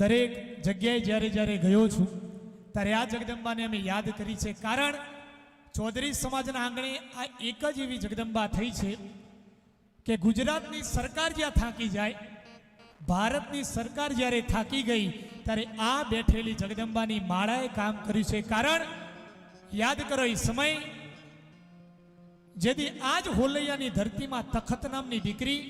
દરેક જગ્યાએ જ્યારે જ્યારે ગયો છું, ત્યારે આ જગદંબાને અમે યાદ કરી છે. કારણ ચૌધરી સમાજના આંગણે આ એક જ એવી જગદંબા થઈ છે કે ગુજરાતની સરકાર જ્યાં થાકી જાય, ભારતની સરકાર જ્યારે થાકી ગઈ, ત્યારે આ બેઠેલી જગદંબાની માળાએ કામ કર્યું છે. કારણ યાદ કરો એ સમય, જેથી આજ હોલૈયાની ધરતીમાં તખત નામની દીકરી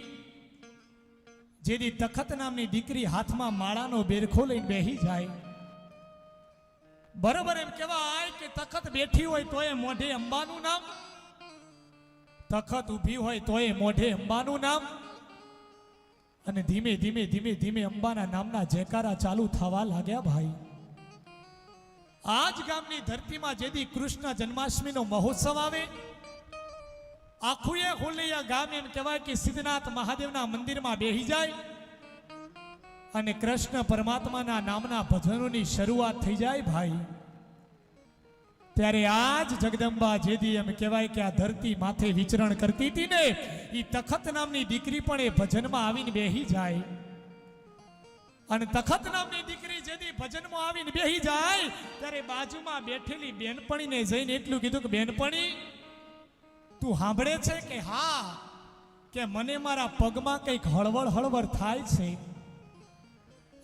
જેથી તખત નામની દીકરી હાથમાં માળાનો બેરખો લઈને બેહી જાય. બરોબર એમ કહેવાય કે તખત બેઠી હોય તોય મોઢે અંબાનું નામ. તખત ઊભી હોય તોય મોઢે અંબાનું નામ. અને ધીમે ધીમે ધીમે ધીમે અંબાના નામના જયકારા ચાલુ થવા લાગ્યા ભાઈ. આજ ગામની ધરતીમાં જેથી કૃષ્ણ જન્માષ્ટમીનો મહોત્સવ આવે આખું એ હોલૈયા ગામ એમ કહેવાય કે સિદ્ધનાથ મહાદેવના મંદિરમાં બેહી જાય અને કૃષ્ણ પરમાત્માના નામના ભજનોની શરૂઆત થઈ જાય ભાઈ. ત્યારે આજ જગદંબા જેદી એમ કહેવાય કે આ ધરતી માથે વિચરણ કરતી હતી ને એ તખત નામની દીકરી પણ એ ભજનમાં આવીને બેહી જાય. અને તખત નામની દીકરી જેદી ભજનમાં આવીને બેહી જાય, ત્યારે બાજુમાં બેઠેલી બેનપણીને જઈને એટલું કીધું કે, બેનપણી તું સાંભળે છે કે હા, કે મને મારા પગમાં કંઈક હળવળ હળવળ થાય છે?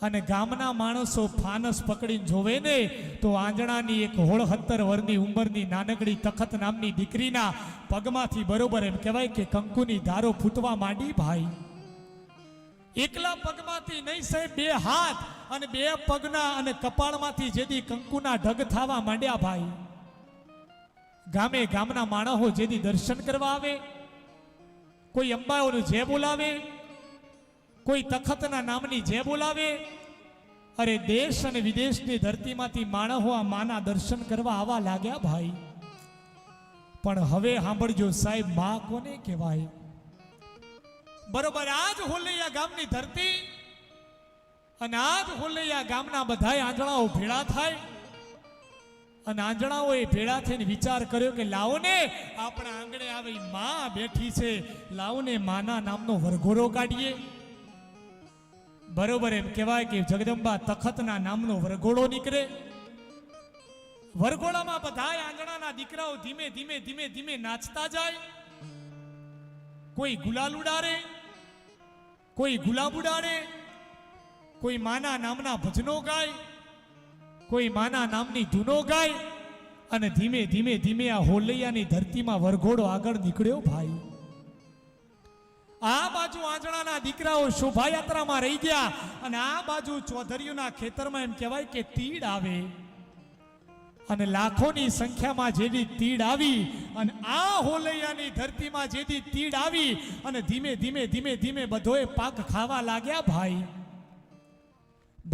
અને ગામના માણસો ફાનસ પકડીને જોવે ને, તો આંજણાની એક હોળહત્તર વર્ષની ઉંમરની નાનકડી તખત નામની દીકરીના પગમાંથી બરોબર એમ કહેવાય કે કંકુની ધારો ફૂટવા માંડી ભાઈ. એકલા પગમાંથી નહીં સાહેબ, બે હાથ અને બે પગના અને કપાળમાંથી જેથી કંકુના ઢગ થવા માંડ્યા ભાઈ. ગામે ગામના માણસો જેથી દર્શન કરવા આવે, કોઈ અંબાઓનું જે બોલાવે, કોઈ તખતના નામની જે બોલાવે, અરે દેશ અને વિદેશની ધરતીમાંથી માણસો આ માના દર્શન કરવા આવવા લાગ્યા ભાઈ. પણ હવે સાંભળજો સાહેબ, મા કોને કહેવાય? બરોબર, આજ હોલૈયા ગામની ધરતી અને આજ હોલૈયા ગામના બધાય આંધળાઓ ભેળા થાય. અને આંજણાઓએ ભેળા થઈને વિચાર કર્યો કે લાવોને, આપણા આંગણે આવી માં બેઠી છે. લાવોને માના નામનો વરઘોડો કાઢીએ. બરોબર એમ કહેવાય કે જગદંબા તખતના નામનો વરઘોડો નીકળે. વરઘોડામાં બધાય આંગણાના દીકરાઓ ધીમે ધીમે ધીમે ધીમે નાચતા જાય. કોઈ ગુલાલ ઉડાડે, કોઈ ગુલાબ ઉડાડે, કોઈ માના નામના ભજનો ગાય. કોઈ માના નામની ધૂનો ગાય અને ધીમે ધીમે ધીમે આ હોલૈયાની ધરતીમાં વરઘોડો આગળ નીકળ્યો ભાઈ. આ બાજુ આંજણાના દીકરાઓ શોભાયાત્રામાં રહી ગયા અને આ બાજુ ચૌધરીઓના ખેતરમાં એમ કહેવાય કે તીડ આવે. અને લાખોની સંખ્યામાં જેવી તીડ આવી અને આ હોલૈયાની ધરતીમાં જેવી તીડ આવી અને ધીમે ધીમે ધીમે ધીમે બધોએ પાક ખાવા લાગ્યા ભાઈ.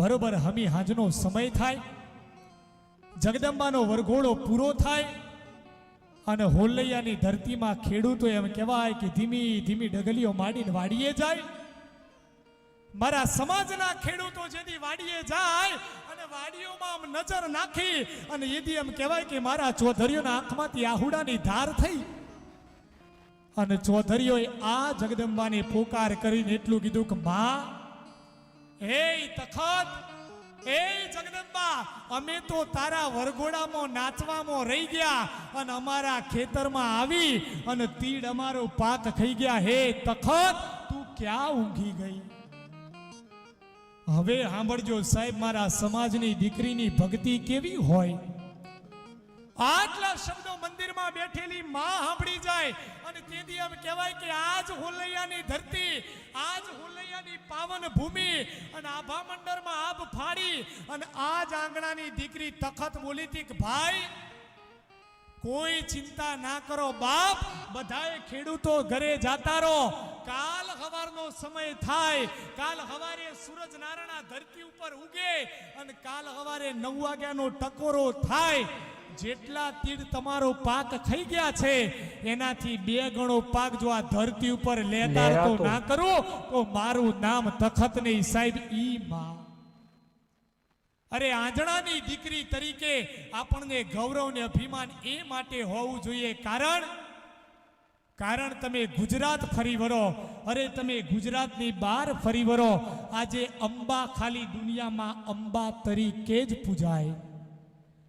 બરોબર હમી હાજનો સમય થાય. જગદંબાનો વરઘોડો પૂરો થાય અને હોલૈયાની ધરતીમાં ખેડૂતો એમ કહેવાય કે ધીમી ધીમી ડગલીઓ માંડીને વાડીએ જાય. મારા સમાજના ખેડૂતો જેથી વાડીએ જાય અને વાડીઓમાં આમ નજર નાખી અને એથી એમ કહેવાય કે મારા ચોધરીઓના આંખમાંથી આહુડાની ધાર થઈ. અને ચોધરીઓએ આ જગદંબાને પોકાર કરીને એટલું કીધું કે, મા હે તખત એ જગદંબા, અમે તો તારા વરઘોડામાં નાચવામાં રહી ગયા અને અમારા ખેતરમાં આવી અને તીડ અમારો પાક ખાઈ ગયા. હે તખત, તું ક્યાં ઊંઘી ગઈ? હવે સાંભળજો સાહેબ, મારા સમાજની દીકરીની ભક્તિ કેવી હોય? આટલા શબ્દો મંદિરમાં બેઠેલી માં સાંભળી જાય અને તેથી એમ કહેવાય કે આજ હોલૈયાની ધરતી, આજ હોલૈયાની પાવન ભૂમિ અને આભા મંડળમાં આભ ફાડી અને આજ આંગણાની દીકરી તખત બોલી હતી ભાઈ, કોઈ ચિંતા ના કરો બાપ બધાએ ખેડૂતો ઘરે જાતા રહો. કાલ હવારનો સમય થાય, કાલ હવારે સૂરજ નારાયણ ધરતી ઉપર ઉગે અને કાલ હવારે નવ વાગ્યાનો ટકોરો થાય. જેટલા તીડ તમારો પાક ખાઈ ગયા છે એનાથી બે ગણો પાક જો આ ધરતી ઉપર લેતા તો ના કરો તો મારું નામ તખત નહીં. સાહેબ ઈ માં. અરે આંજણાની દીકરી તરીકે આપણને ગૌરવ ને અભિમાન એ માટે હોવું જોઈએ. કારણ? કારણ તમે ગુજરાત ફરી વળો. અરે તમે ગુજરાતની બહાર ફરી વળો. આજે અંબા ખાલી દુનિયામાં અંબા તરીકે જ પૂજાય.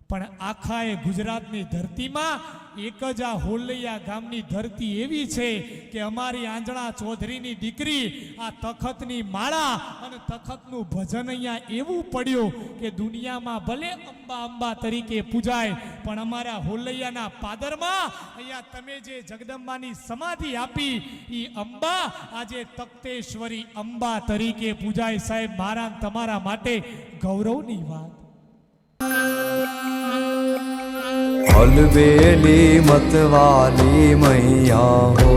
પણ આખા એ ગુજરાતની ધરતીમાં એક જ આ હોલૈયા ગામની ધરતી એવી છે કે અમારી આંજણા ચૌધરીની દીકરી આ તખતની માળા અને તખતનું ભજન અહીંયા એવું પડ્યું કે દુનિયામાં ભલે અંબા અંબા તરીકે પૂજાય, પણ અમારા હોલૈયાના પાદરમાં અહીંયા તમે જે જગદંબાની સમાધિ આપી એ અંબા આજે તખ્તેશ્વરી અંબા તરીકે પૂજાય સાહેબ, મારા તમારા માટે ગૌરવની વાત. હલબેલી મતવાલી મૈયા હો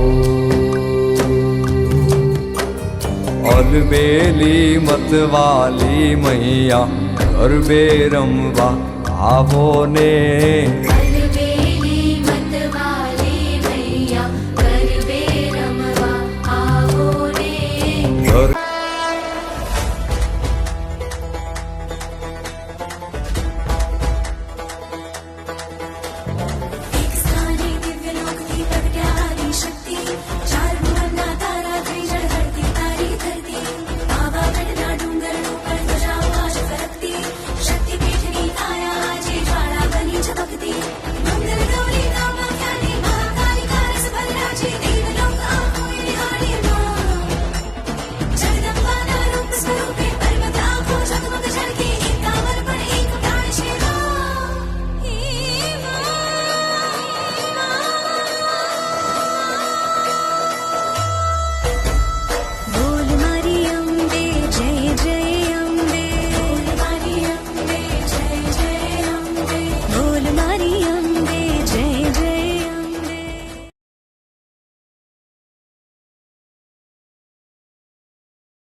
અલબેલી મતવાલી મૈયા ગરબે રમવા આવો ને અલબેલી મતવાલી મૈયા